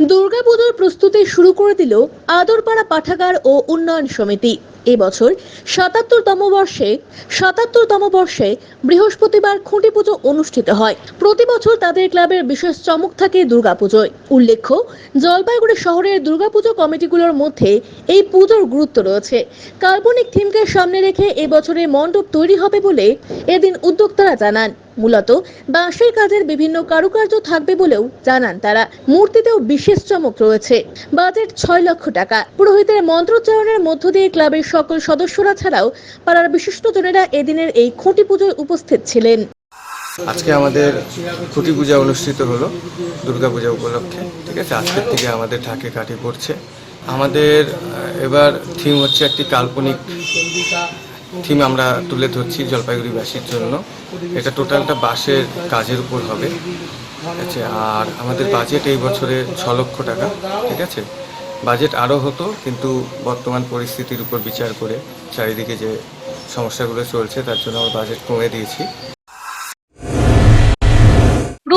দুর্গাপুজোর প্রস্তুতি শুরু করে দিল আদরপাড়া পাঠাগার ও উন্নয়ন সমিতি। এবছর সাতাত্তরতম বর্ষে সাতাত্তরতম বর্ষে বৃহস্পতিবার খুঁটি পুজো অনুষ্ঠিত হয়। প্রতি বছর তাদের ক্লাবের বিশেষ চমক থাকে দুর্গাপুজোয়। উল্লেখ্য, জলপাইগুড়ি শহরের দুর্গাপুজো কমিটিগুলোর মধ্যে এই পুজোর গুরুত্ব রয়েছে। কাল্পনিক থিমকে সামনে রেখে এবছরে মণ্ডপ তৈরি হবে বলে এদিন উদ্যোক্তারা জানান। মূলত বাঁশের কাজের বিভিন্ন কারুকার্য থাকবে বলেও জানান তারা। মূর্তিতেও বিশেষ চমক রয়েছে। বাজেট ছয় লক্ষ টাকা। পুরোহিতের মন্ত্রোচ্চারণের মধ্য দিয়ে ক্লাবের সকল সদস্যরা ছাড়াও পাড়ার বিশিষ্টজনেরা এদিনের এই খুঁটি পুজোয় উপস্থিত ছিলেন। আজকে আমাদের খুঁটি পূজা অনুষ্ঠিত হলো, দুর্গা পূজা উপলক্ষে। ঠিক আছে? আজকের থেকে আমাদের ঢাকে কাঠি পড়ছে। আমাদের এবার থিম হচ্ছে একটি কাল্পনিক থিম আমরা তুলে ধরছি জলপাইগুড়িবাসীর জন্য। এটা টোটালটা বাসের কাজের উপর হবে। ঠিক আছে আর আমাদের বাজেট এই বছরে ছ লক্ষ টাকা, ঠিক আছে? বাজেট আরও হতো, কিন্তু বর্তমান পরিস্থিতির উপর বিচার করে চারিদিকে যে সমস্যাগুলো চলছে, তার জন্য আমরা বাজেট কমে দিয়েছি।